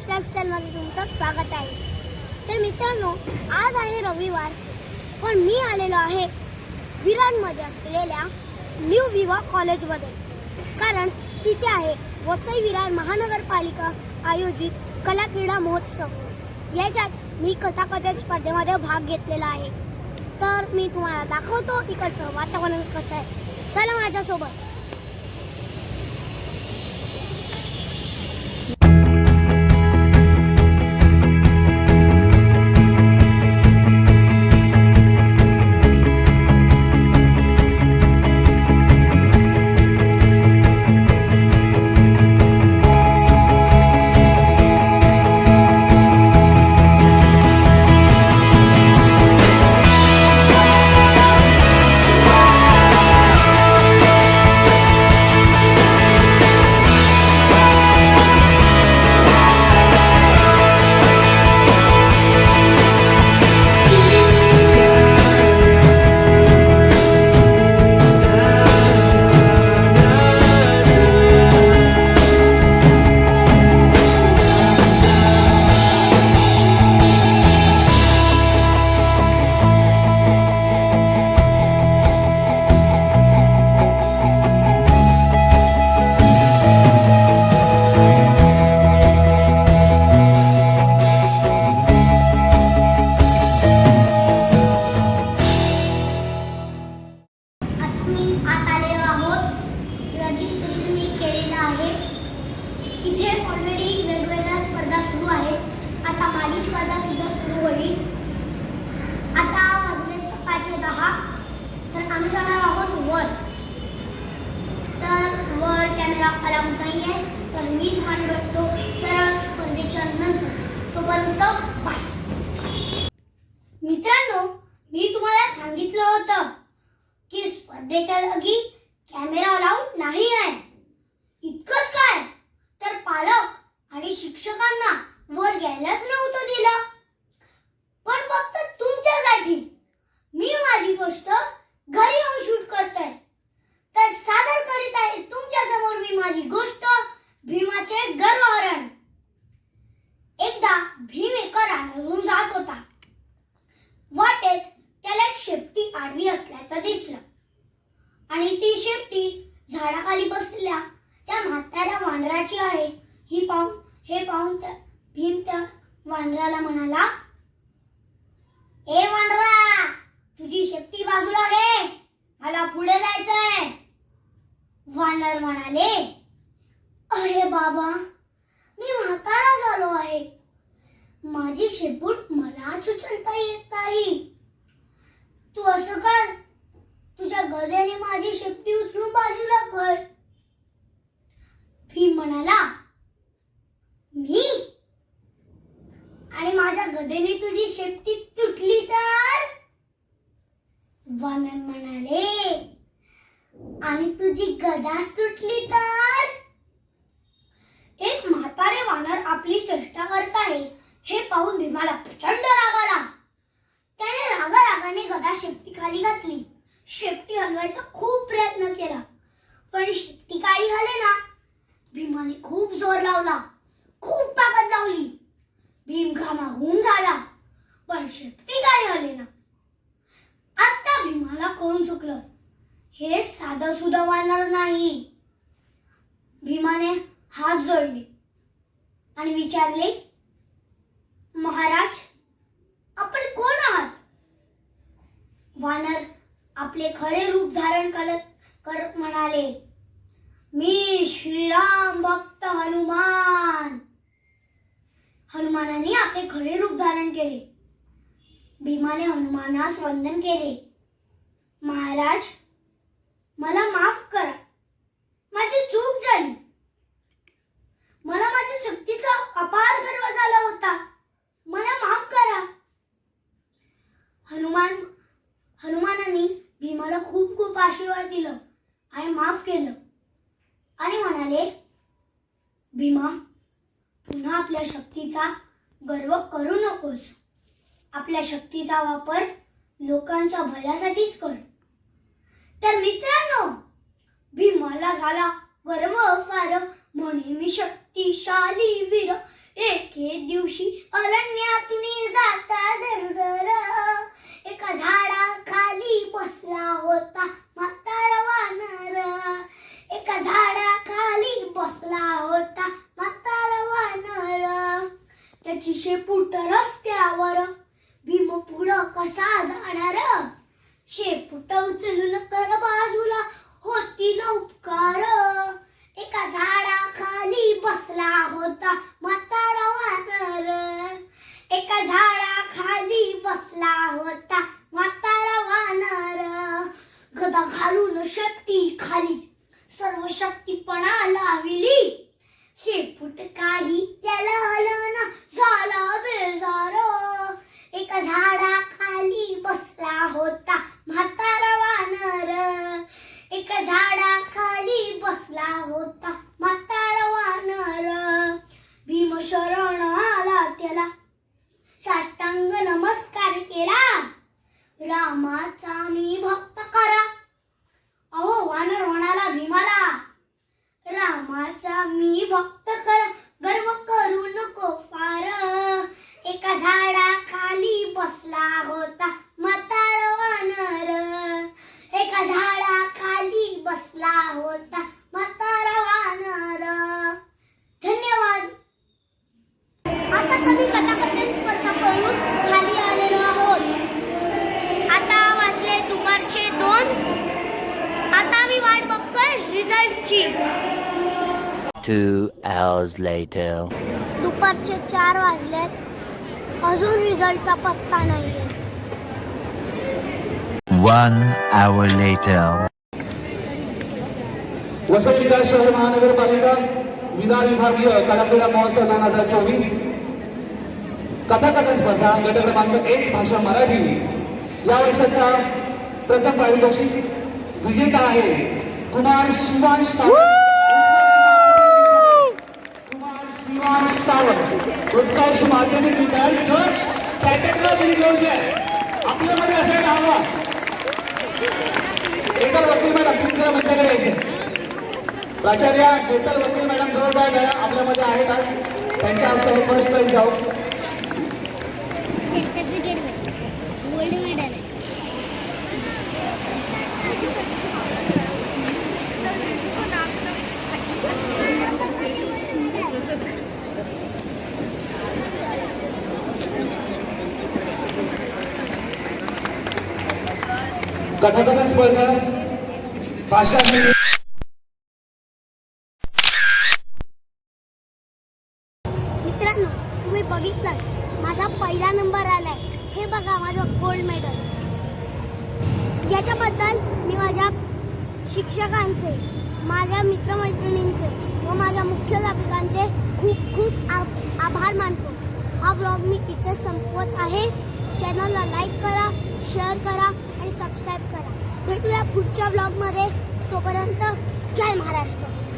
नमस्कार लाईफस्टाईलमध्ये तुमचं स्वागत आहे. तर मित्रांनो आज आहे रविवार पण मी आलेलो आहे विरारमध्ये असलेल्या न्यू विवा कॉलेजमध्ये. कारण तिथे आहे वसई विरार महानगरपालिका आयोजित कला क्रीडा महोत्सव. याच्यात मी कथाकथन स्पर्धेमध्ये भाग घेतलेला आहे. तर मी तुम्हाला दाखवतो इकडचं वातावरण कसं आहे. चला माझ्यासोबत. रजिस्ट्रेशन मी केलेलं आहे. इथे ऑलरेडी वेगवेगळ्या स्पर्धा सुरू आहेत. आता माझी स्पर्धा सुद्धा सुरू होईल. आता वाजले पाचशे दहा. तर आम्ही जाणार आहोत वर. तर वर कॅमेरा अलाउड नाही आहे तर मी तुम्हाला बसतो सरळ स्पर्धेच्या नंतर. तोपर्यंत बाय मित्रांनो मी तुम्हाला सांगितलं होतं की स्पर्धेच्या जागी कॅमेरा अलाउड नाही आहे. इतकंच काय? तर पालक आणि शिक्षकांना वर घ्यायलाच नव्हतं दिलं. पण फक्त तुमच्यासाठी मी माझी गोष्ट घरी येऊन शूट करतोय. तर सादर करीत आहे तुमच्यासमोर मी माझी गोष्ट भीमाचे गर्वहरण. एकदा भीम एका रानातून जात होता. वाटेत त्याला एक शेपटी आडवी असल्याचं दिसलं आणि ती शेपटी झाडाखाली बसलेल्या त्या म्हाताऱ्या वानराची आहे ही पाहून जाऊन त्या भीम त्या वानराला म्हणाला. ए वानरा तुझी शेपटी बाजूला घे. मला पुढे जायचंय. वानर म्हणाले अरे बाबा मी म्हातारा झालो आहे. माझी शेपूट मलाच उचलता येत नाही. तू असं कर. तुझ्या गजेने माझी शेपटी उचलून बाजूला कर. भीम म्हणाला मी? आणि माझ्या गदेने तुझी शेपटी तुटली तर? वानर म्हणाले आणि तुझी गदाच तुटली तर? एक म्हातारे वानर आपली चेष्टा करत आहे हे पाहून भीमाला प्रचंड राग आला. त्याने रागा रागाने गदा शेपटी खाली घातली. शेपटी हलवायचा खूप प्रयत्न केला पण शेपटी काही हले ना भीमाने खूप जोर लावला. खूप ताकद लावली. भीम घामाघूम झाला. पण शक्ती काय झाली ना. आता भीमाला कोण चुकलं? हे साधं सुद्धा वानर नाही. भीमाने हात जोडले आणि विचारले महाराज आपण कोण आहात? वानर आपले खरे रूप धारण करत कर म्हणाले मी श्रीराम भक्त हनुमान. हनुमानाने आपले खरे रूप धारण केले. भीमाने हनुमानास वंदन केले. महाराज मला माफ करा. माझी चूक झाली. मला माझ्या शक्तीचा अपार गर्व झाला होता. मला माफ करा. हनुमान हनुमानाने भीमाला खूप खूप आशीर्वाद दिलं आणि माफ केलं. आणि म्हणाले भीमा पुन्हा आपल्या शक्तीचा गर्व करू नकोस. आपल्या शक्तीचा वापर लोकांच्या भल्यासाठीच कर. तर मित्रांनो भीमाला झाला गर्व फार म्हणे मी शक्तिशाली अरण्यातनी जाता झरझर एका झाडाखाली बसला होता म्हातारा वानर एका झाडाखाली बसला होता म्हातारा वानर त्याची शेपूट रस्त्यावर. भीम पुढं कसा जाणार? शेपूट उचलून कर बाजूला होतील उपकार एका झाडाखाली बसला होता म्हातारा वानर. एका झाडाखाली बसला होता म्हातारा वानर. गदा घालून शेत खाली सर्व शक्तीपणा लाविली शेपूट काही त्याला हलना झाला बेजार एका झाडाखाली बसला होता म्हातारा वानर एका झाडाखाली बसला होता म्हातारा वानर भीम शरण आला त्याला साष्टांग नमस्कार केला रामाचा मी भक्त करा अहो वानर म्हणाला भीमाला रामाचा मी भक्त कर गर्व करू नको फार एका झाडाखाली बसला होता म्हातारा वानर एका झाडाखाली बसला होता म्हातारा वानर धन्यवाद आता आम्ही कथाकथन स्पर्धा करून खाली आलेलो आहोत आता वाजले दुपारचे दोन आता आम्ही वाट बघतोय रिझल्टची Two hours later. दुपारचे चार वाजलेत. अजून रिझल्टचा पत्ता नाहीये. One hour later. Vasai Virar शहर महानगरपालिका विरार विभागीय कलाक्रीडा महोत्सव दोन हजार चोवीस. कथाकथन स्पर्धा गट क्रमांक एक भाषा मराठी. या वर्षाचा प्रथम पारितोषिक विजेता आहे कुमार शिवांश कुमार शिवांश सावंत. उत्कर्ष माध्यमिक विद्यालय जज कॅटेगरी बिलिंग आपल्यामध्ये असायला हवा एकल वकील मॅडम प्लीज जरा मंचाकडे यायचे. प्राचार्य केतल वकील मॅडम जवळ काय मॅडम आपल्यामध्ये आहेत आज. त्यांच्या हस्ते हे फर्स्ट प्राईज जाऊ सर्टिफिकेट गोल्ड मेडल कथाकथन स्पर्धा. भाषा मित्रांनो तुम्ही बघितलं माझा पहिला नंबर आलाय. हे बघा माझं गोल्ड मेडल याच्याबद्दल मी माझ्या शिक्षकांचे माझ्या मित्रमैत्रिणींचे व माझ्या मुख्याध्यापिकांचे खूप खूप आ- आभार मानतो. हा ब्लॉग मी इथे संपवत आहे. चॅनलला लाईक करा शेअर करा सबस्क्राईब करा. भेटूया पुढच्या ब्लॉगमध्ये तोपर्यंत जय महाराष्ट्र.